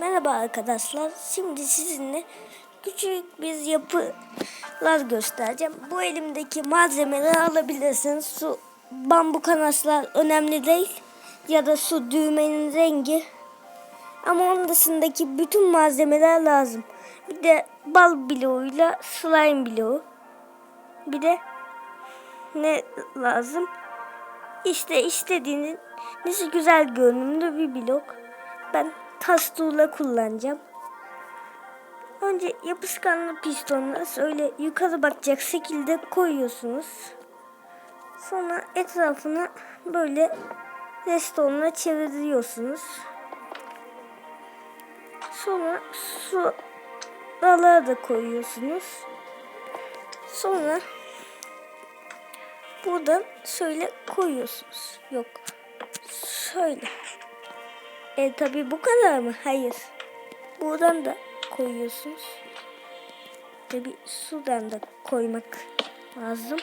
Merhaba arkadaşlar. Şimdi sizinle küçük bir yapılar göstereceğim. Bu elimdeki malzemeleri alabilirsiniz. Su, bambu kanaslar önemli değil. Ya da su düğmenin rengi. Ama onun dışındaki bütün malzemeler lazım. Bir de bal bloğuyla slime bloğu. Bir de ne lazım? İşte istediğiniz güzel görünümlü bir blok. Ben taş tuğla kullanacağım. Önce yapışkanlı pistonla öyle yukarı bakacak şekilde koyuyorsunuz. Sonra etrafını böyle restonla çeviriyorsunuz. Sonra su balığı da koyuyorsunuz. Sonra buradan şöyle koyuyorsunuz. Yok. Şöyle. E tabi bu kadar mı? Hayır. Buradan da koyuyorsunuz. Tabi sudan da koymak lazım.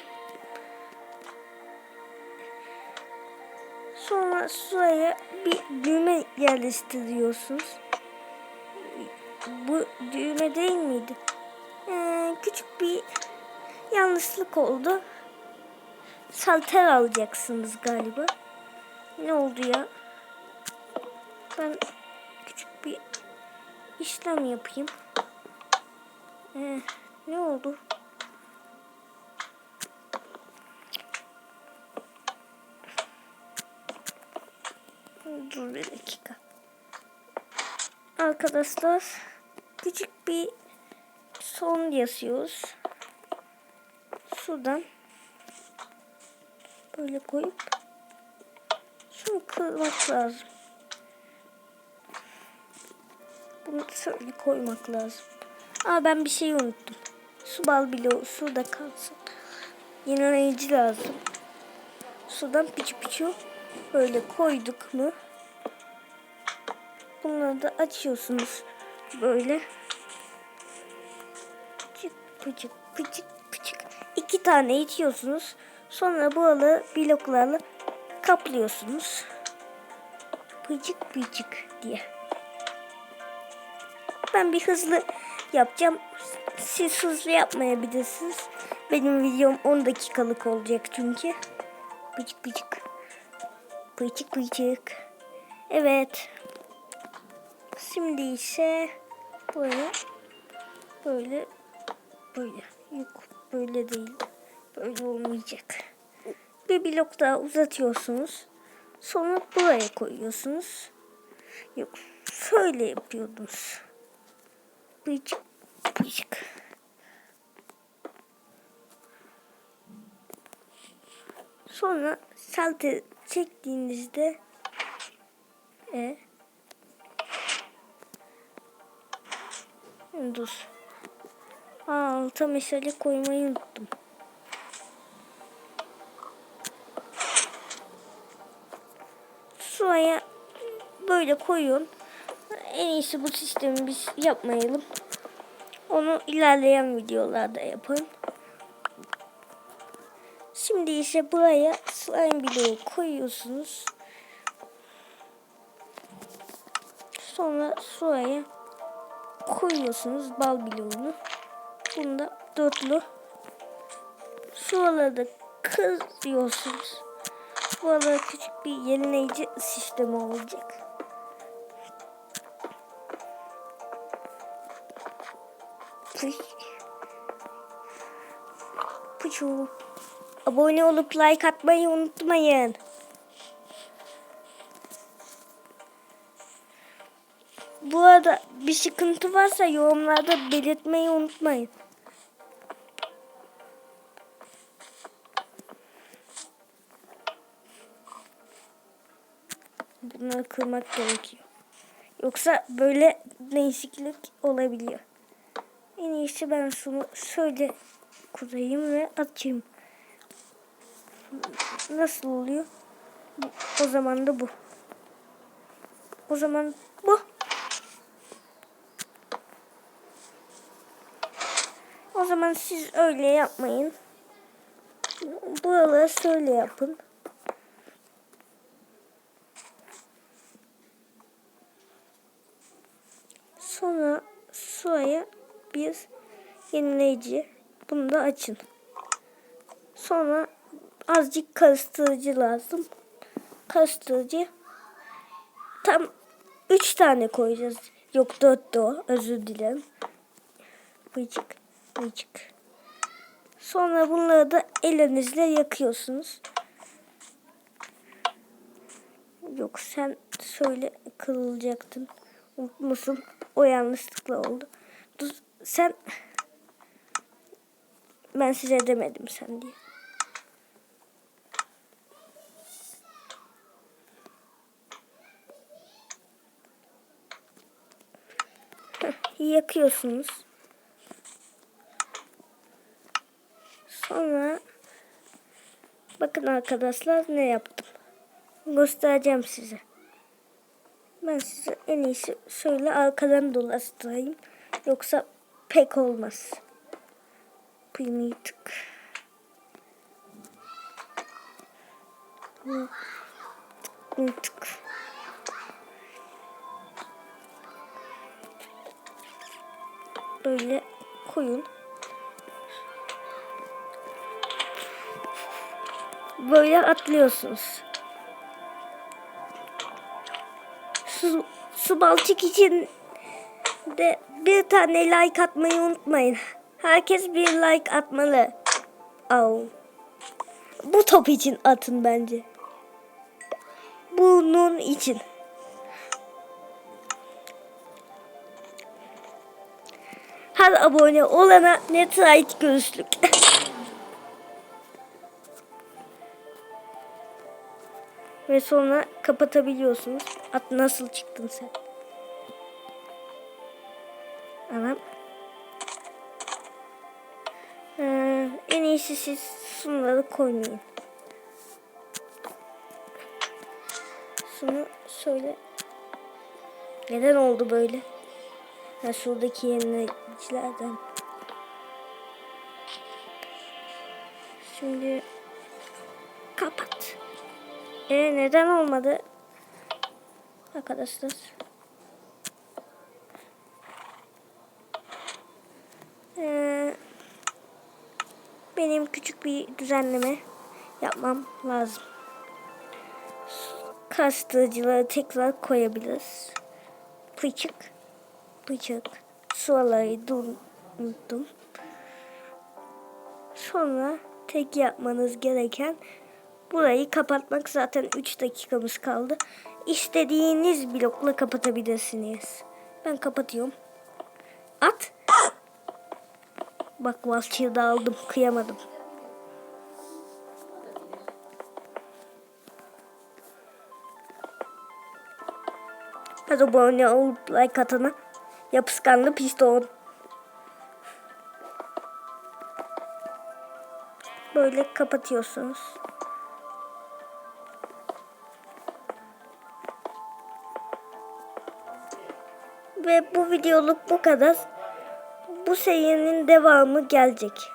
Sonra suya bir düğme yerleştiriyorsunuz. Bu düğme değil miydi? Ee, küçük bir yanlışlık oldu. Salter alacaksınız galiba. Ne oldu ya? Ben küçük bir işlem yapayım. Ee, ne oldu? Dur bir dakika. Arkadaşlar küçük bir son yazıyoruz. Sudan böyle koyup şunu kırmak lazım. Bunu şöyle koymak lazım. Aa ben bir şey unuttum. Su bal bloğu suda kalsın. Yenileyici lazım. Sudan piçi piçi böyle koyduk mu? Bunları da açıyorsunuz. Böyle. Pıçık pıçık pıçık pıçık. İki tane içiyorsunuz. Sonra bu alı bloklarla kaplıyorsunuz. Pıçık pıçık diye. Ben bir hızlı yapacağım. Siz hızlı yapmayabilirsiniz. Benim videom 10 dakikalık olacak çünkü. Pıçık pıçık. Pıçık pıçık. Evet. Şimdi ise böyle böyle böyle yok böyle değil. Böyle olmayacak. Bir blok daha uzatıyorsunuz. Sonra buraya koyuyorsunuz. Yok şöyle yapıyordunuz. Bıcık bıcık. Sonra salte çektiğinizde e dur. Aa, alta mesele koymayı unuttum. Suya böyle koyun. En iyisi bu sistemi biz yapmayalım. Onu ilerleyen videolarda yapın. Şimdi ise buraya slime bloğu koyuyorsunuz. Sonra suya koyuyorsunuz bal bloğunu. Bunda dörtlü. Suları da kırıyorsunuz. Bu arada küçük bir yenileyici sistemi olacak. Puçu. Abone olup like atmayı unutmayın. Bu arada bir sıkıntı varsa yorumlarda belirtmeyi unutmayın. Bunları kırmak gerekiyor. Yoksa böyle değişiklik olabiliyor. En iyisi ben şunu şöyle kurayım ve atayım. Nasıl oluyor? O zaman da bu. O zaman bu. O zaman siz öyle yapmayın. Buraları şöyle yapın. Sonra suya bir yenileyici. Bunu da açın. Sonra azıcık karıştırıcı lazım. Karıştırıcı tam 3 tane koyacağız. Yok 4 de o. Özür dilerim. Bıcık. Bıcık. Sonra bunları da elinizle yakıyorsunuz. Yok sen söyle kırılacaktın. Unutmuşsun. O yanlışlıkla oldu. Dur sen ben size demedim sen diye. Yakıyorsunuz. Sonra bakın arkadaşlar ne yaptım. Göstereceğim size. Ben size en iyisi şöyle arkadan dolaştırayım. Yoksa pek olmaz. Tık, tık. Böyle koyun. Böyle atlıyorsunuz. Su, su balçık için de bir tane like atmayı unutmayın. Herkes bir like atmalı. Au. Bu top için atın bence. Bunun için. Her abone olana net ait görüşlük. Ve sonra kapatabiliyorsunuz. At nasıl çıktın sen? Anam. Ee, en iyisi siz şunları koymayın. Şunu şöyle. Neden oldu böyle? Ha, şuradaki yenilecilerden. Şimdi kapat. E neden olmadı? Arkadaşlar. Benim küçük bir düzenleme yapmam lazım. Kastırıcıları tekrar koyabiliriz. Pıçık. Pıçık. Suaları unuttum. Sonra tek yapmanız gereken Burayı kapatmak zaten 3 dakikamız kaldı. İstediğiniz blokla kapatabilirsiniz. Ben kapatıyorum. At. Bak valçıyı da aldım. Kıyamadım. Hadi abone olup like atana. Yapışkanlı piston. Böyle kapatıyorsunuz. Ve bu videoluk bu kadar. Bu serinin devamı gelecek.